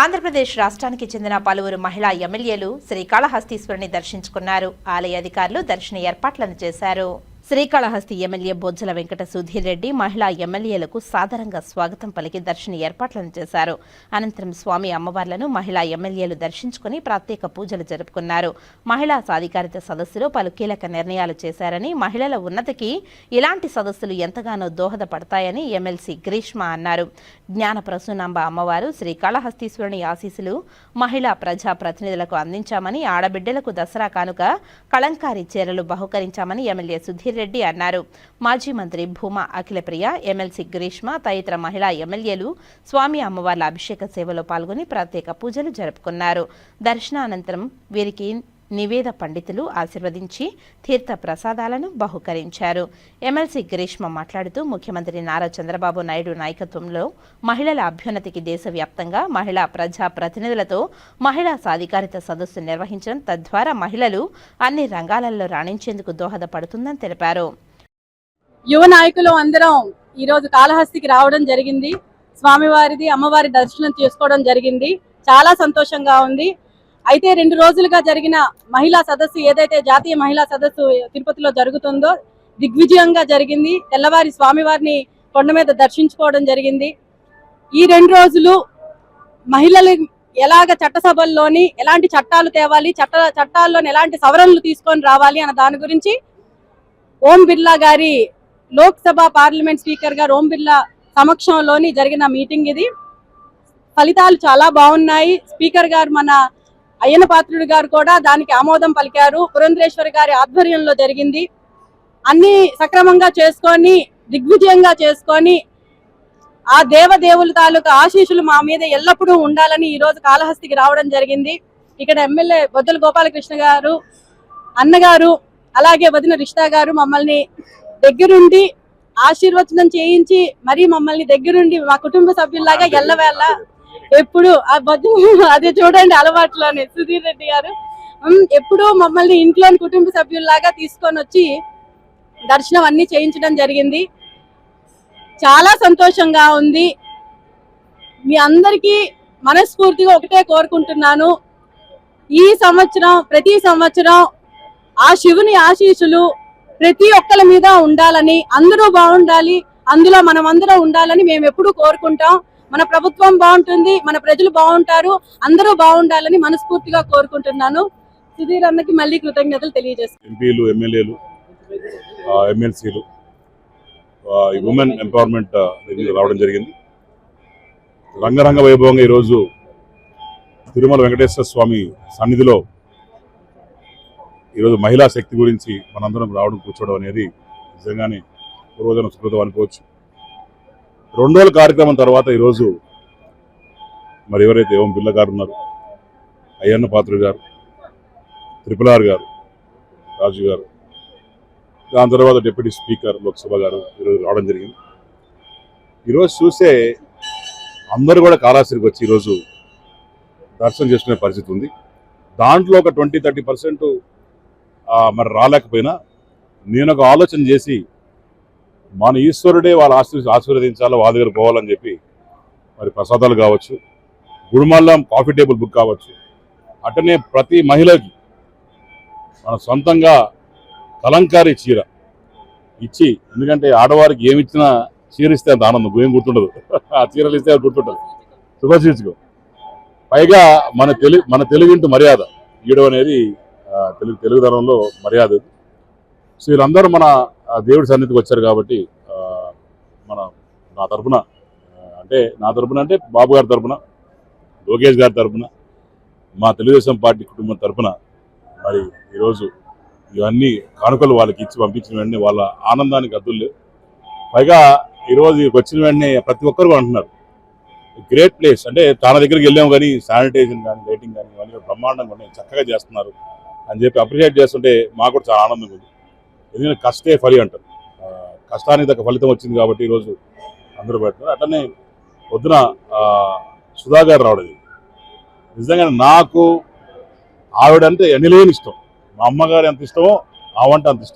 ఆంధ్రప్రదేశ్ రాష్ట్రానికి చెందిన పలువురు మహిళా ఎమ్మెల్యేలు శ్రీకాళహస్తీశ్వరుని దర్శించుకున్నారు. ఆలయ అధికారులు దర్శన ఏర్పాట్లను చేశారు. శ్రీకాళహస్తి ఎమ్మెల్యే బొజ్జల వెంకట సుధీర్ రెడ్డి మహిళా ఎమ్మెల్యేలకు సాదరంగా స్వాగతం పలికి దర్శన ఏర్పాట్లను చేశారు. అనంతరం స్వామి అమ్మవార్లను మహిళా ఎమ్మెల్యేలు దర్శించుకుని ప్రత్యేక పూజలు జరుపుకున్నారు. మహిళా సాధికారిత సదస్సులో పలు కీలక నిర్ణయాలు చేశారని మహిళల ఉన్నతికి ఇలాంటి సదస్సులు ఎంతగానో దోహదపడతాయని ఎమ్మెల్సీ గ్రీష్మ అన్నారు. జ్ఞాన ప్రసూనాంబ అమ్మవారు శ్రీకాళహస్తీశ్వరుని ఆశీస్సులు మహిళా ప్రజా ప్రతినిధులకు అందించామని ఆడబిడ్డలకు దసరా కానుక కళంకారి చీరలు బహుకరించామని ఎమ్మెల్యే సుధీర్ రెడ్డి అన్నారు. మాజీ మంత్రి భూమా అఖిలప్రియ ఎమ్మెల్సీ గ్రీష్మ తదితర మహిళా ఎమ్మెల్యేలు స్వామి అమ్మవార్ల అభిషేక సేవలో పాల్గొని ప్రత్యేక పూజలు జరుపుకున్నారు. దర్శనానంతరం వీరికి నివేద పండితులు ఆశీర్వదించి తీర్థ ప్రసాదాలను బహుకరించారు. ఎమ్మెల్సీ గ్రీష్మ మాట్లాడుతూ ముఖ్యమంత్రి నారా చంద్రబాబు నాయుడు నాయకత్వంలో మహిళల అభ్యున్నతికి దేశవ్యాప్తంగా మహిళా ప్రజా ప్రతినిధులతో మహిళా సాధికారిత సదస్సు నిర్వహించడం తద్వారా మహిళలు అన్ని రంగాలలో రాణించేందుకు దోహదపడుతుందని తెలిపారు. యువ నాయకులు అందరం ఈ రోజు కాళహస్తికి రావడం జరిగింది. స్వామివారిది అమ్మవారి దర్శనం చేసుకోవడం జరిగింది. చాలా సంతోషంగా ఉంది. అయితే రెండు రోజులుగా జరిగిన మహిళా సదస్సు ఏదైతే జాతీయ మహిళా సదస్సు తిరుపతిలో జరుగుతుందో దిగ్విజయంగా జరిగింది. తెల్లవారి స్వామివారిని కొండ మీద దర్శించుకోవడం జరిగింది. ఈ రెండు రోజులు మహిళలు ఎలాగ చట్టసభల్లోని ఎలాంటి చట్టాలు తేవాలి చట్ట చట్టాల్లోని ఎలాంటి సవరణలు తీసుకొని రావాలి అన్న దాని గురించి ఓం బిర్లా గారి లోక్సభ పార్లమెంట్ స్పీకర్ గారు ఓం బిర్లా సమక్షంలోని జరిగిన మీటింగ్ ఇది. ఫలితాలు చాలా బాగున్నాయి. స్పీకర్ గారు మన అయ్యన పాత్రుడు గారు కూడా దానికి ఆమోదం పలికారు. పురంధరేశ్వరి గారి ఆధ్వర్యంలో జరిగింది. అన్ని సక్రమంగా చేసుకొని దిగ్విజయంగా చేసుకొని ఆ దేవదేవుల తాలూకా ఆశీస్సులు మా మీద ఎల్లప్పుడూ ఉండాలని ఈ రోజు కాళహస్తికి రావడం జరిగింది. ఇక్కడ ఎమ్మెల్యే బొద్దుల గోపాలకృష్ణ గారు అన్నగారు అలాగే వదిన రిష్తా గారు మమ్మల్ని దగ్గరుండి ఆశీర్వచనం చేయించి మరి మమ్మల్ని దగ్గరుండి మా కుటుంబ సభ్యుల్లాగా ఎల్లవేళ ఎప్పుడు ఆ బొజ్జ అదే చూడండి అలవాట్లోనే. సుధీర్ రెడ్డి గారు ఎప్పుడూ మమ్మల్ని ఇంట్లోని కుటుంబ సభ్యుల్లాగా తీసుకొని వచ్చి దర్శనం అన్ని చేయించడం జరిగింది. చాలా సంతోషంగా ఉంది. మీ అందరికీ మనస్ఫూర్తిగా ఒకటే కోరుకుంటున్నాను. ఈ సంవత్సరం ప్రతి సంవత్సరం ఆ శివుని ఆశీస్సులు ప్రతి ఒక్కరి మీద ఉండాలని అందరూ బాగుండాలి అందులో మనం ఉండాలని మేము ఎప్పుడూ కోరుకుంటాం. మన ప్రభుత్వం బాగుంటుంది మన ప్రజలు బాగుంటారు అందరూ బాగుండాలని మనస్ఫూర్తిగా కోరుకుంటున్నాను. సుధీర్ అన్నకి మళ్ళీ కృతజ్ఞతలు తెలియజేస్తాను ఎంపీలు ఎమ్మెల్యేలు ఎమ్మెల్సీలు ఉమెన్ ఎంపవర్మెంట్ రావడం జరిగింది. రంగరంగ వైభవంగా ఈరోజు తిరుమల వెంకటేశ్వర స్వామి సన్నిధిలో ఈరోజు మహిళా శక్తి గురించి మనందరం రావడం కూర్చోవడం అనేది నిజంగానే పూర్వజన సుకృతం అనుకోవచ్చు. రెండు రోజుల కార్యక్రమం తర్వాత ఈరోజు మరి ఎవరైతే ఓం పిల్ల గారు ఉన్నారు అయ్యన్న పాత్ర గారు త్రిపుల్ ఆర్ గారు రాజు గారు దాని తర్వాత డిప్యూటీ స్పీకర్ లోక్సభ గారు ఈరోజు రావడం జరిగింది. ఈరోజు చూస్తే అందరూ కూడా కాళాశ్రికి వచ్చి ఈరోజు దర్శనం చేసుకునే పరిస్థితి ఉంది. దాంట్లో ఒక ట్వంటీ థర్టీ పర్సెంట్ మరి రాలేకపోయినా నేను ఒక ఆలోచన చేసి మన ఈశ్వరుడే వాళ్ళ ఆశీర్ ఆశీర్వదించాలో వాళ్ళ దగ్గర పోవాలని చెప్పి మరి ప్రసాదాలు కావచ్చు గుడిమల్లం కాఫీ టేబుల్ బుక్ కావచ్చు. అటనే ప్రతి మహిళకి మన సొంతంగా కలంకారీ చీర ఇచ్చి ఎందుకంటే ఆడవారికి ఏమి ఇచ్చినా చీర ఇస్తే అంత ఆనందం ఏం గుర్తుండదు. ఆ చీరలు ఇస్తే అది గుర్తుంటుంది. శుభశీర్చుకో పైగా మన తెలుగు మన తెలుగింటి మర్యాద ఈయడం అనేది తెలుగు తెలుగుదనంలో మర్యాద సో వీళ్ళందరూ మన ఆ, దేవుడి సన్నిధికి వచ్చారు కాబట్టి మన నా తరపున అంటే నా తరపున అంటే బాబు గారి తరపున లోకేష్ గారి తరఫున మా తెలుగుదేశం పార్టీ కుటుంబం తరఫున మరి ఈరోజు ఇవన్నీ కానుకలు వాళ్ళకి ఇచ్చి పంపించిన వెంటనే వాళ్ళ ఆనందానికి అద్దులు పైగా ఈరోజు వచ్చిన వెంటనే ప్రతి ఒక్కరు అంటున్నారు గ్రేట్ ప్లేస్ అంటే తన దగ్గరికి వెళ్ళాము కానీ శానిటైజేషన్ కానీ లైటింగ్ కానీ ఇవన్నీ బ్రహ్మాండంగా ఉన్నాయి చక్కగా చేస్తున్నారు అని చెప్పి అప్రిషియేట్ చేస్తుంటే మాకు కూడా చాలా ఆనందంగా ఉంది. ఎందుకంటే కష్టే ఫలి అంటారు. కష్టానికి తగ్గ ఫలితం వచ్చింది కాబట్టి ఈరోజు అందరూ పెడుతున్నారు. అట్లనే పొద్దున సుధాకర్ సుధా రావడం నిజంగా నాకు ఆవిడంటే ఎనలేని ఇష్టం. మా అమ్మగారు ఎంత ఇష్టమో ఆవంట అంత ఇష్టం.